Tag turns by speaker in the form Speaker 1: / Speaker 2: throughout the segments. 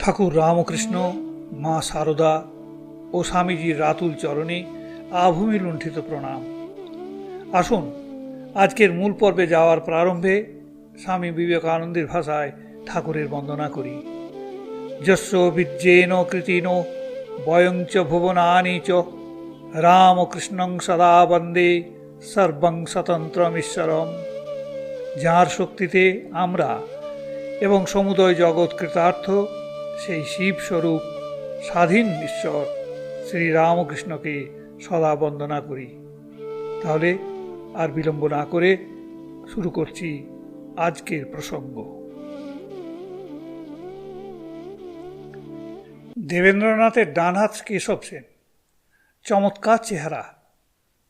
Speaker 1: ঠাকুর রামকৃষ্ণ, মা সারদা ও স্বামীজির রাতুল চরণে আভূমি লুণ্ঠিত প্রণাম। আসুন, আজকের মূল পর্বে যাওয়ার প্রারম্ভে স্বামী বিবেকানন্দের ভাষায় ঠাকুরের বন্দনা করি। যস্য বিদ্যেন কৃতিন, বয়ং চ ভুবনানি চ, রামকৃষ্ণং সদা বন্দে, সর্বং স্বতন্ত্রমীশ্বরম। যাঁর শক্তিতে আমরা এবং সমুদয় জগৎ কৃতার্থ সেই শিবস্বরূপ স্বাধীন ঈশ্বর শ্রী রামকৃষ্ণকে সদা বন্দনা করি। তাহলে আর বিলম্ব না করে শুরু করছি আজকের প্রসঙ্গ। দেবেন্দ্রনাথের ডানহাত কেশব সেন, চমৎকার চেহারা,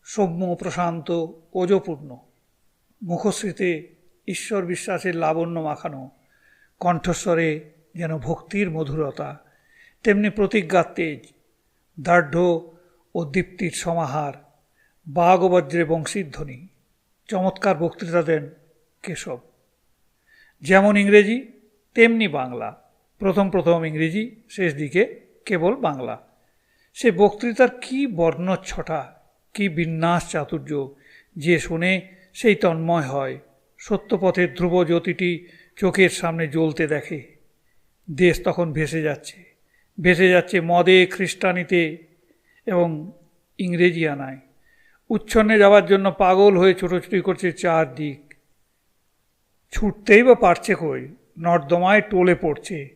Speaker 1: সৌম্য, প্রশান্ত, ওজপূর্ণ, মুখশ্রীতে ঈশ্বর বিশ্বাসের লাবণ্য মাখানো, কণ্ঠস্বরে যেন ভক্তির মধুরতা, তেমনি প্রতিজ্ঞার তেজ, দার্ঢ্য ও দীপ্তির সমাহার বাগবজ্রে বংশীধ্বনি। চমৎকার বক্তৃতা দেন কেশব। যেমন ইংরেজি, তেমনি বাংলা। প্রথম প্রথম ইংরেজি, শেষ দিকে কেবল বাংলা। সে বক্তৃতার কি বর্ণচ্ছটা, কি বিন্যাস চাতুর্য, যে শুনে সেই তন্ময় হয়, সত্যপথের ধ্রুব জ্যোতিটি চোখের সামনে জ্বলতে দেখে। দেশ তখন ভেসে যাচ্ছে। ভেসে যাচ্ছে মদে খ্রিস্টানিতে এবং ইংরেজি আনায়। উচ্ছন্নে যাওয়ার জন্য পাগল হয়ে ছোটোছুটি করছে চারদিক। ছুটতেই বা পারছে কই? নর্দমায় টোলে পড়ছে।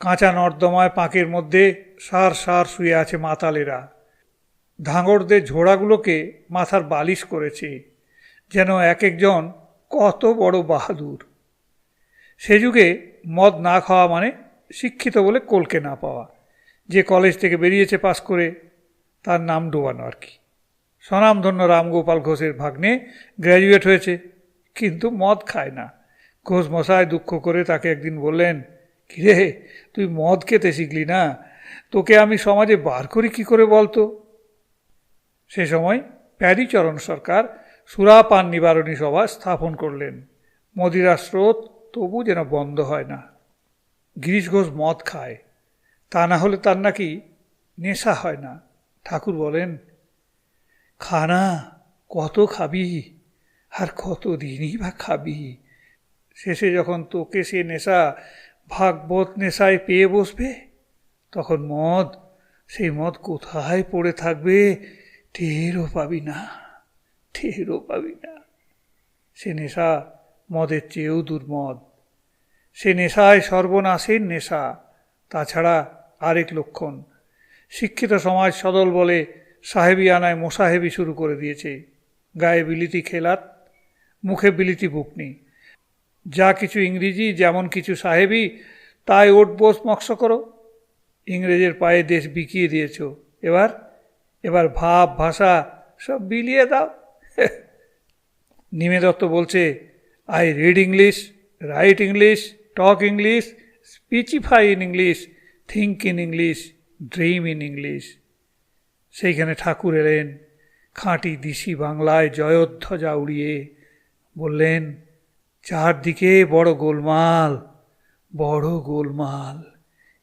Speaker 1: কাঁচা নর্দমায় পাঁকের মধ্যে সার সার শুয়ে আছে মাতালেরা। ধাঙড়দের ঝোড়াগুলোকে মাথার বালিশ করেছে। যেন এক একজন কত বড় বাহাদুর। সে যুগে মদ না খাওয়া মানে শিক্ষিত বলে কলকে না পাওয়া। যে কলেজ থেকে বেরিয়েছে পাস করে তার নাম ডোবানো আর কি। স্বনামধন্য রামগোপাল ঘোষের ভাগ্নে গ্র্যাজুয়েট হয়েছে, কিন্তু মদ খায় না। ঘোষ মশায় দুঃখ করে তাকে একদিন বললেন, কিরে, তুই মদ খেতে শিখলি না? তোকে আমি সমাজে বার করি কি করে বলতো? সে সময় প্যারিচরণ সরকার সুরাপান নিবারণী সভা স্থাপন করলেন। মদিরা স্রোত তবু যেন বন্ধ হয় না। গিরিশ ঘোষ মদ খায়। তা না হলে তার নাকি নেশা হয় না। ঠাকুর বলেন, খানা, কত খাবি? আর কত দিনই বা খাবি? শেষে যখন তোকে সে নেশা, ভাগবত নেশায় পেয়ে বসবে, তখন মদ, সেই মদ কোথায় পড়ে থাকবে টেরও পাবি না, টেরও পাবি না। সে নেশা মদের চেয়েও দুর্মদ। সে নেশায় সর্বনাশের নেশা, তাছাড়া আরেক লক্ষণ। শিক্ষিত সমাজ সদল বলে সাহেবি আনায় মোসাহেবি শুরু করে দিয়েছে। গায়ে বিলিতি খেলাত, মুখে বিলিতি বুকনি। যা কিছু ইংরেজি, যেমন কিছু সাহেবি, তাই ওট বোস মক্স করো। ইংরেজের পায়ে দেশ বিকিয়ে দিয়েছ। এবার এবার ভাব, ভাষা সব বিলিয়ে দাও। নিমে দত্ত বলছে I read English write English talk English speechify in English think in English dream in English সেইখানে ঠাকুর এলেন, খাঁটি দিশি বাংলায় জয়োধ্বজা উড়িয়ে বললেন, চারদিকে বড় গোলমাল বড় গোলমাল,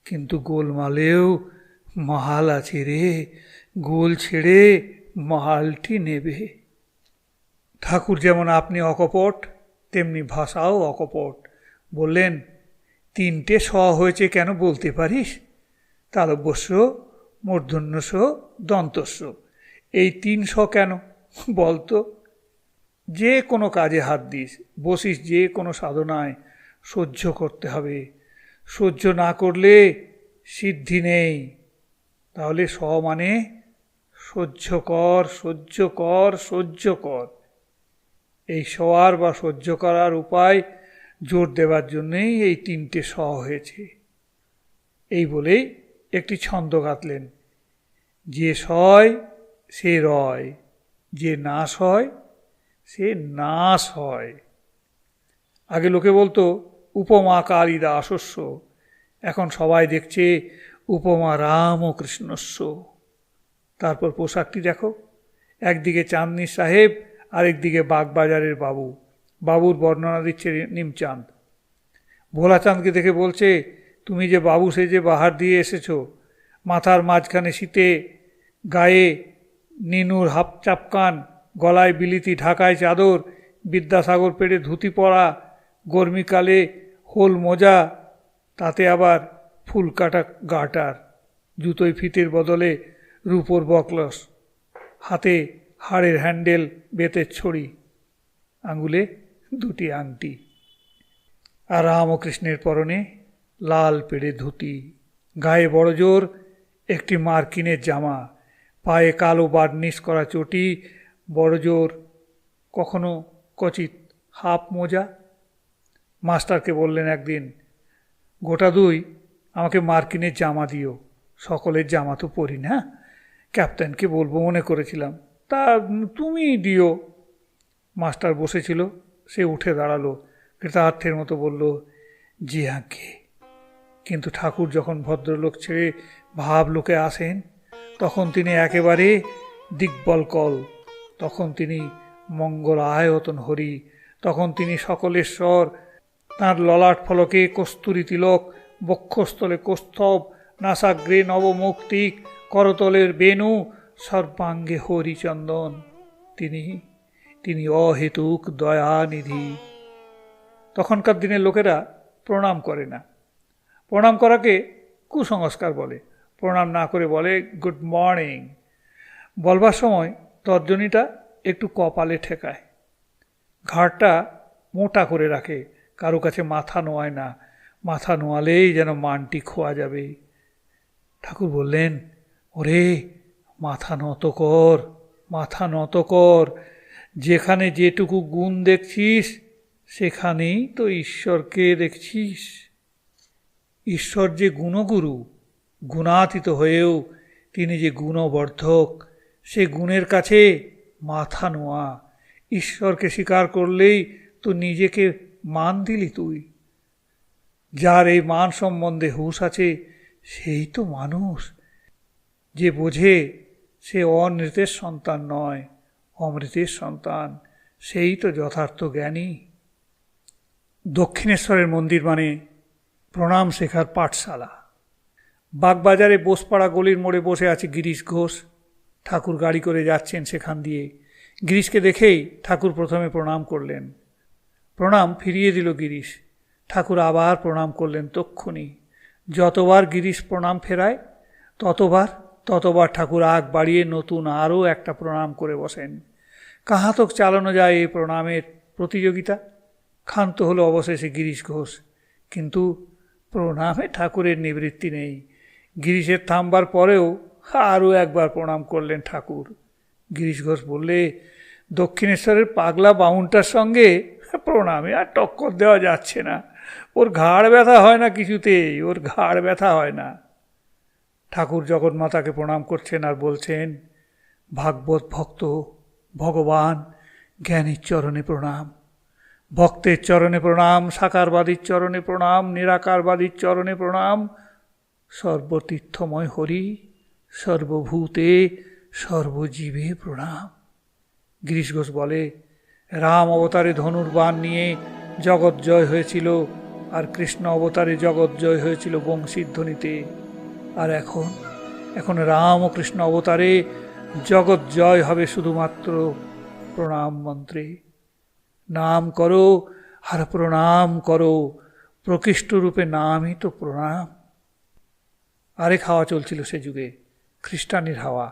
Speaker 1: কিন্তু গোলমালেও মহাল আছে রে, গোল ছেড়ে মহালটি নেবে। ঠাকুর যেমন আপনি অকপট তেমনি ভাষাও অকপট। বললেন, তিনটে স হয়েছে কেন বলতে পারিস? তালব্যস্য, মূর্ধন্যস্য, দন্তস্য। এই তিন স কেন? বলতো, যে কোনো কাজে হাত দিস, বসিস যে কোনো সাধনায় সহ্য করতে হবে। সহ্য না করলে সিদ্ধি নেই। তাহলে স মানে সহ্য কর সহ্য কর সহ্য কর। এই সওয়ার বা সহ্য করার উপায় জোর দেওয়ার জন্যেই এই তিনটে স হয়েছে। এই বলেই একটি ছন্দ গাঁথলেন। যে সয়, সে রয়। যে নাশ হয় সে নাশ হয় আগে লোকে বলতো, উপমা কালিদা আসস্য এখন সবাই দেখছে, উপমা রাম ও কৃষ্ণস্য। তারপর পোশাকটি দেখো। একদিকে চাঁদনি সাহেব আরেকদিকে বাগবাজারের বাবু। বাবুর বর্ণনা দিচ্ছে নিমচাঁদ। ভোলাচাঁদকে দেখে বলছে, তুমি যে বাবু সেজে বাহার দিয়ে এসেছ। মাথার মাঝখানে শীতে, গায়ে নিনুর হাফ চাপকান, গলায় বিলিতি, ঢাকায় চাদর, বিদ্যাসাগর পেড়ে ধুতি পরা, গরমিকালে হোল মোজা, তাতে আবার ফুল কাটা গাটার। জুতোয় ফিতের বদলে রূপোর বকলস। হাতে হাড়ের হ্যান্ডেল, বেতের ছড়ি, আঙুলে দুটি আংটি। আর রামকৃষ্ণের পরনে লাল পেড়ে ধুতি। গায়ে বড় জোর একটি মার্কিনের জামা। পায়ে কালো বার্নিশ করা চটি, বড় জোর কখনো কচিত হাফ মোজা। মাস্টারকে বললেন একদিন, গোটা দুই আমাকে মার্কিনের জামা দিও, সকলের জামা তো পরি না ক্যাপ্টেনকে বলব মনে করেছিলাম। তা তুমি দিও। মাস্টার বসেছিল, সে উঠে দাঁড়াল, কৃতার্থের মতো বলল, জি আঁকে কিন্তু ঠাকুর যখন ভদ্রলোক ছেড়ে ভাব লোকে আসেন, তখন তিনি একেবারে দিগ্বল কল। তখন তিনি মঙ্গল আয়তন হরি। তখন তিনি সকলেশ্বর তাঁর ললাট ফলকে কস্তুরী তিলক, বক্ষস্থলে কৌস্তব, নাসাগ্রে নবমৌক্তিক, করতলের বেণু সর্বাঙ্গে হরিচন্দন। তিনি তিনি অহেতুক দয়ানিধি। তখনকার দিনের লোকেরা প্রণাম করে না। প্রণাম করাকে কুসংস্কার বলে। প্রণাম না করে বলে, গুড মর্নিং। বলবার সময় তর্জনীটা একটু কপালে ঠেকায়। ঘাড়টা মোটা করে রাখে। কারও কাছে মাথা নোয়ায় না। মাথা নোয়ালেই যেন মানটি খোয়া যাবে। ঠাকুর বললেন, ওরে মাথা নত কর, মাথা নত কর। যেখানে যেটুকু গুণ দেখছিস, সেখানেই তো ঈশ্বরকে দেখছিস। ঈশ্বর যে গুণগুরু, গুণাতীত হয়েও তিনি যে গুণবর্ধক, সে গুণের কাছে মাথা নোয়া। ঈশ্বরকে স্বীকার করলেই তো নিজেকে মান দিলি তুই। যার এই মান সম্বন্ধে হুঁশ আছে, সেই তো মানুষ। যে বোঝে সে অনৃতের সন্তান নয়, অমৃতের সন্তান। সেই তো যথার্থ জ্ঞানী। দক্ষিণেশ্বরের মন্দির মানে প্রণাম শেখার পাঠশালা। বাগবাজারে বোসপাড়া গলির মোড়ে বসে আছে গিরিশ ঘোষ। ঠাকুর গাড়ি করে যাচ্ছেন সেখান দিয়ে। গিরিশকে দেখেই ঠাকুর প্রথমে প্রণাম করলেন। প্রণাম ফিরিয়ে দিল গিরিশ। ঠাকুর আবার প্রণাম করলেন তক্ষুনি। যতবার গিরিশ প্রণাম ফেরায়, ততবার ততবার ঠাকুর আগ বাড়িয়ে নতুন আরও একটা প্রণাম করে বসেন। কাহাতক চালানো যায় এই প্রণামের প্রতিযোগিতা? ক্ষান্ত হলো অবশেষে গিরিশ ঘোষ। কিন্তু প্রণামে ঠাকুরের নিবৃত্তি নেই। গিরিশের থামবার পরেও আরও একবার প্রণাম করলেন ঠাকুর। গিরিশ ঘোষ বললে, দক্ষিণেশ্বরের পাগলা বাউনটার সঙ্গে প্রণামে আর টক্কর দেওয়া যাচ্ছে না। ওর ঘাড় ব্যথা হয় না কিছুতেই, ওর ঘাড় ব্যথা হয় না। ঠাকুর জগন্মাতাকে প্রণাম করছেন আর বলছেন, ভাগবত ভক্ত, ভগবান জ্ঞানীর চরণে প্রণাম। ভক্তের চরণে প্রণাম, সাকারবাদীর চরণে প্রণাম, নিরাকারবাদীর চরণে প্রণাম। সর্বতীর্থময় হরি, সর্বভূতে সর্বজীবে প্রণাম। গিরিশ ঘোষ বলে, রাম অবতারে ধনুর্বাণ নিয়ে জগৎ জয় হয়েছিল, আর কৃষ্ণ অবতারে জগৎ জয় হয়েছিল বংশীধ্বনিতে। আর এখন এখন রাম ও কৃষ্ণ অবতারে জগৎ জয় হবে শুধুমাত্র প্রণাম মন্ত্রে। নাম করো, আর প্রণাম করো, প্রকৃষ্ট রূপে নামই তো প্রণাম। আরেক হাওয়া চলছিল সে যুগে, খ্রিস্টানির হাওয়া।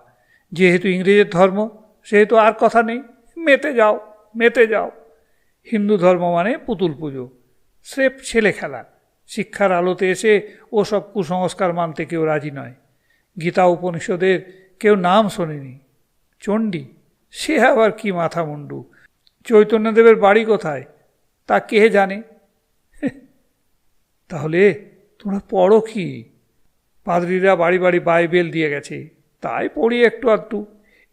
Speaker 1: যেহেতু ইংরেজের ধর্ম, সেহেতু আর কথা নেই। মেতে যাও মেতে যাও। হিন্দু ধর্ম মানে পুতুল পুজো, স্রেফ ছেলে খেলা। শিক্ষার আলোতে এসে ও সব কুসংস্কার মানতে কেউ রাজি নয়। গীতা উপনিষদের কেউ নাম শোনেনি। চণ্ডী, সে আবার কি মাথা মুন্ডু চৈতন্যদেবের বাড়ি কোথায়? তা কে জানে? তাহলে তোমরা পড়ো কি? পাদ্রীরা বাড়ি বাড়ি বাইবেল দিয়ে গেছে। তাই পড়ি একটু আধটু।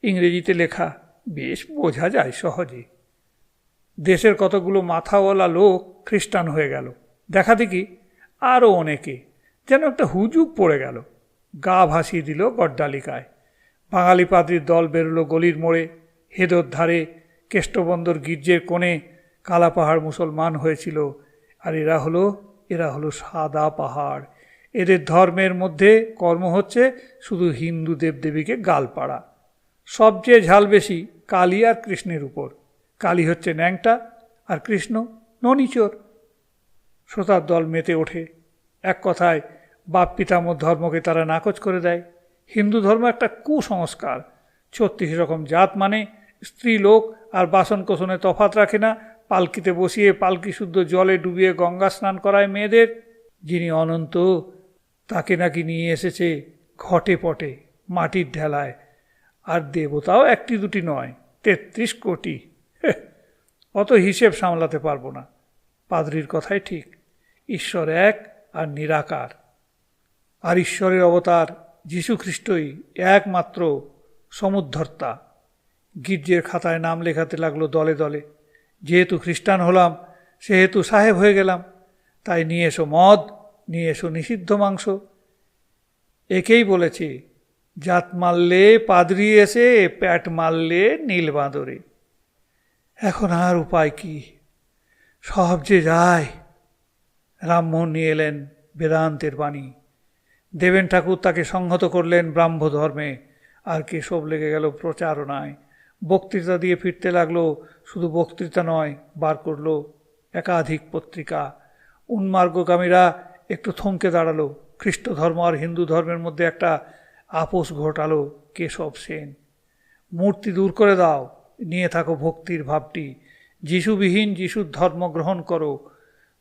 Speaker 1: ইংরেজিতে লেখা। বেশ বোঝা যায় সহজে। দেশের কতগুলো মাথাওয়ালা লোক খ্রিস্টান হয়ে গেল। দেখা দেখি আরও অনেকে। যেন একটা হুজুগ পড়ে গেল। গা ভাসিয়ে দিল গড্ডালিকায়। বাঙালি পাদ্রির দল বেরোলো গলির মোড়ে। হেদর ধারে কেষ্টবন্দর গির্জের কোণে কালা পাহাড় মুসলমান হয়েছিল। আর এরা হলো এরা হলো সাদা পাহাড়। এদের ধর্মের মধ্যে কর্ম হচ্ছে শুধু হিন্দু দেবদেবীকে গাল পাড়া সবচেয়ে ঝাল বেশি কালী আর কৃষ্ণের উপর। কালী হচ্ছে ন্যাংটা আর কৃষ্ণ ননিচোর। শ্রোতার দল মেতে ওঠে। এক কথায়, বাপ পিতামহ ধর্মকে তারা নাকচ করে দেয়। হিন্দু ধর্ম একটা কুসংস্কার। ছত্রিশ রকম জাত মানে স্ত্রী লোক আর বাসন কোসনে তফাত রাখে না। পালকিতে বসিয়ে পালকি শুদ্ধ জলে ডুবিয়ে গঙ্গা স্নান করায় মেয়েদের। যিনি অনন্ত, তাকে নাকি নিয়ে এসেছে ঘটে পটে মাটির ঢেলায়। আর দেবতাও একটি দুটি নয়, তেত্রিশ কোটি। অত হিসেব সামলাতে পারব না। পাদ্রির কথাই ঠিক। ঈশ্বর এক আর নিরাকার। আর ঈশ্বরের অবতার যীশুখ্রিস্টই একমাত্র সমুদ্ধর্তা। গির্জের খাতায় নাম লেখাতে লাগল দলে দলে, যেহেতু খ্রিস্টান হলাম, সেহেতু সাহেব হয়ে গেলাম, তাই নিয়ে এসো মদ, নিয়ে এসো নিষিদ্ধ মাংস। একেই বলেছে, জাত মারলে পাদরি এসে, প্যাট মারলে নীল বাঁদরে। এখন আর উপায় কি? সব যে যায় রামমোহন নিয়ে এলেন বেদান্তের বাণী। দেবেন ঠাকুর তাকে সংহত করলেন ব্রাহ্ম ধর্মে আর কেশব লেগে গেল প্রচারণায়। বক্তৃতা দিয়ে ফিরতে লাগল, শুধু বক্তৃতা নয়, বার করল একাধিক পত্রিকা। উন্মার্গগামীরা একটু থমকে দাঁড়াল। খ্রিস্ট ধর্ম আর হিন্দু ধর্মের মধ্যে একটা আপোষ ঘটালো কেশব সেন। মূর্তি দূর করে দাও, নিয়ে থাকো ভক্তির ভাবটি। যিশুবিহীন যিশুর ধর্ম গ্রহণ করো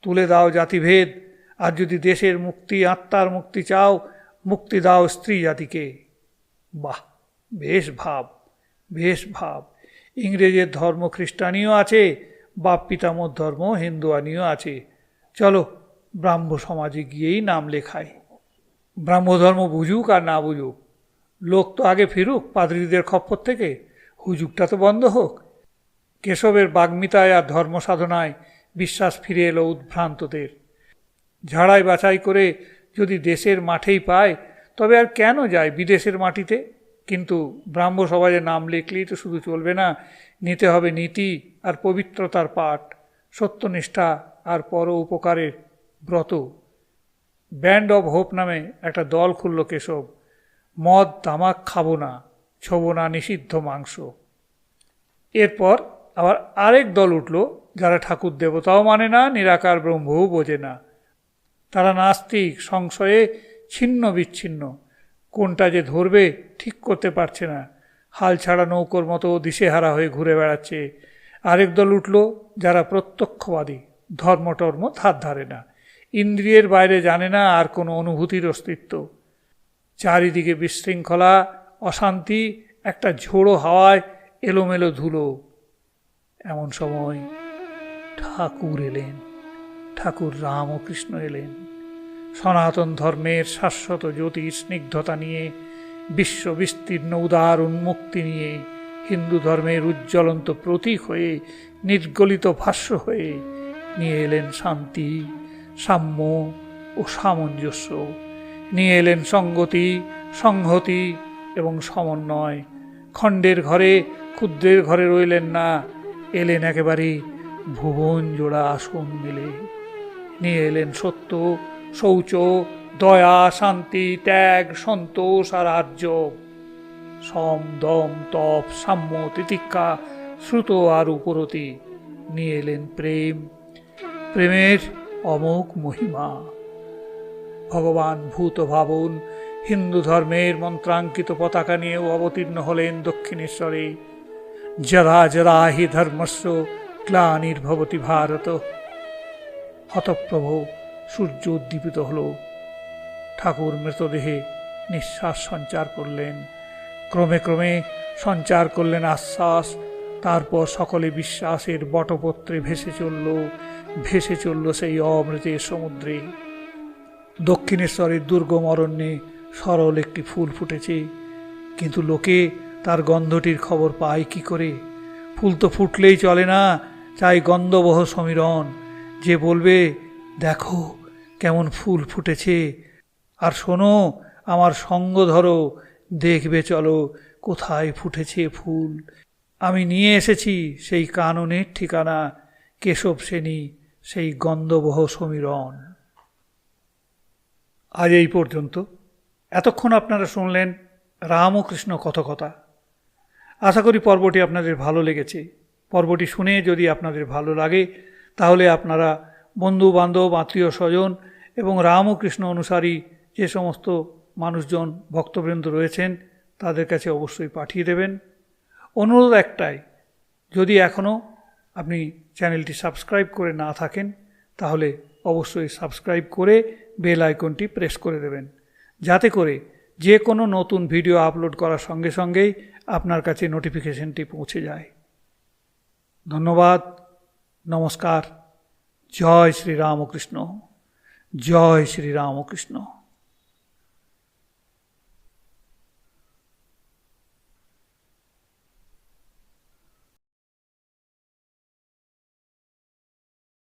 Speaker 1: তুলে দাও জাতিভেদ। আর যদি দেশের মুক্তি, আত্মার মুক্তি চাও, মুক্তি দাও স্ত্রী জাতিকে। বাহ, বেশ ভাব বেশ ভাব। ইংরেজের ধর্ম খ্রিস্টানীয় আছে, বাপ পিতামর ধর্ম হিন্দুয়ানীয় আছে। চলো, ব্রাহ্ম সমাজে গিয়েই নাম লেখায় ব্রাহ্মধর্ম বুঝুক আর না বুঝুক। লোক তো আগে ফিরুক, পাদ্রীদের খপ্পর থেকে। হুজুকটা তো বন্ধ হোক। কেশবের বাগ্মিতায় আর ধর্ম সাধনায় বিশ্বাস ফিরে এলো উদ্ভ্রান্তদের। ঝাড়াই বাছাই করে যদি দেশের মাঠেই পায়, তবে আর কেন যায় বিদেশের মাটিতে? কিন্তু ব্রাহ্ম সমাজে নাম লিখলেই তো শুধু চলবে না, নিতে হবে নীতি আর পবিত্রতার পাঠ, সত্যনিষ্ঠা আর পর উপকারের ব্রত। ব্যান্ড অব হোপ নামে একটা দল খুলল কেশব। মদ, তামাক খাব না, ছোবো না নিষিদ্ধ মাংস। এরপর আবার আরেক দল উঠল, যারা ঠাকুর দেবতাও মানে না, নিরাকার ব্রহ্মও বোঝে না। তারা নাস্তিক, সংশয়ে ছিন্ন বিচ্ছিন্ন। কোনটা যে ধরবে ঠিক করতে পারছে না। হাল ছাড়া নৌকোর মতো দিশেহারা হয়ে ঘুরে বেড়াচ্ছে। আরেক দল উঠল, যারা প্রত্যক্ষবাদী, ধর্মটর্ম ধার ধারে না। ইন্দ্রিয়ের বাইরে জানে না আর কোনো অনুভূতির অস্তিত্ব। চারিদিকে বিশৃঙ্খলা, অশান্তি, একটা ঝোড়ো হাওয়ায় এলোমেলো ধুলো। এমন সময় ঠাকুর এলেন। ঠাকুর রাম ও কৃষ্ণ এলেন। সনাতন ধর্মের শাশ্বত জ্যোতি স্নিগ্ধতা নিয়ে বিশ্ব বিস্তীর্ণ উদার উন্মুক্তি নিয়ে, হিন্দু ধর্মের উজ্জ্বলন্ত প্রতীক হয়ে, নির্গলিত ভাষ্য হয়ে নিয়ে এলেন শান্তি, সাম্য ও সামঞ্জস্য। নিয়ে এলেন সঙ্গতি, সংহতি এবং সমন্বয়। খণ্ডের ঘরে, ক্ষুদ্রের ঘরে রইলেন না এলেন একেবারে ভুবন জোড়া আসন মেলে। নিয়ে এলেন সত্য, শৌচ, দয়া, শান্তি, ত্যাগ, সন্তোষ আর আর্য। সম, দম, তপ, সাম্য, তিতিক্ষা, শ্রুত আর উপরতি। নিয়ে এলেন প্রেম। প্রেমের অমোক মহিমা। ভগবান ভূত ভাবন, হিন্দু ধর্মের মন্ত্রাঙ্কিত পতাকা নিয়েও অবতীর্ণ হলেন দক্ষিণেশ্বরে। যদা যদা হি ধর্মস্য গ্লানির্ভবতি ভারত হতপ্রভ সূর্য উদ্দীপিত হল ঠাকুর মৃতদেহে নিঃশ্বাস সঞ্চার করলেন। ক্রমে ক্রমে সঞ্চার করলেন আশ্বাস। তারপর সকলে বিশ্বাসের বটপত্রে ভেসে চলল। ভেসে চলল সেই অমৃতের সমুদ্রে। দক্ষিণেশ্বরের দুর্গম অরণ্যে সরল একটি ফুল ফুটেছে। কিন্তু লোকে তার গন্ধটির খবর পায় কি করে? ফুল তো ফুটলেই চলে না চাই গন্ধবহ সমীরণ। যে বলবে, দেখো কেমন ফুল ফুটেছে। আর শোনো, আমার সঙ্গ ধরো, দেখবে চলো কোথায় ফুটেছে ফুল। আমি নিয়ে এসেছি সেই কাননের ঠিকানা, কেশব সেনী, সেই গন্ধবহ সমীরণ। আজ এই পর্যন্ত। এতক্ষণ আপনারা শুনলেন রামকৃষ্ণ কথকথা আশা করি পর্বটি আপনাদের ভালো লেগেছে। পর্বটি শুনে যদি আপনাদের ভালো লাগে, তাহলে আপনারা বন্ধু বান্ধব আত্মীয় স্বজন এবং রাম ও কৃষ্ণ অনুসারী যে সমস্ত মানুষজন ভক্তবৃন্দ রয়েছেন, তাদের কাছে অবশ্যই পাঠিয়ে দেবেন। অনুরোধ একটাই, যদি এখনও আপনি চ্যানেলটি সাবস্ক্রাইব করে না থাকেন, তাহলে অবশ্যই সাবস্ক্রাইব করে বেল আইকনটি প্রেস করে দেবেন। যাতে করে যে কোনো নতুন ভিডিও আপলোড করার সঙ্গে সঙ্গেই আপনার কাছে নোটিফিকেশনটি পৌঁছে যায়। ধন্যবাদ নমস্কার জয় শ্রী রামকৃষ্ণ জয় শ্রী রামকৃষ্ণ।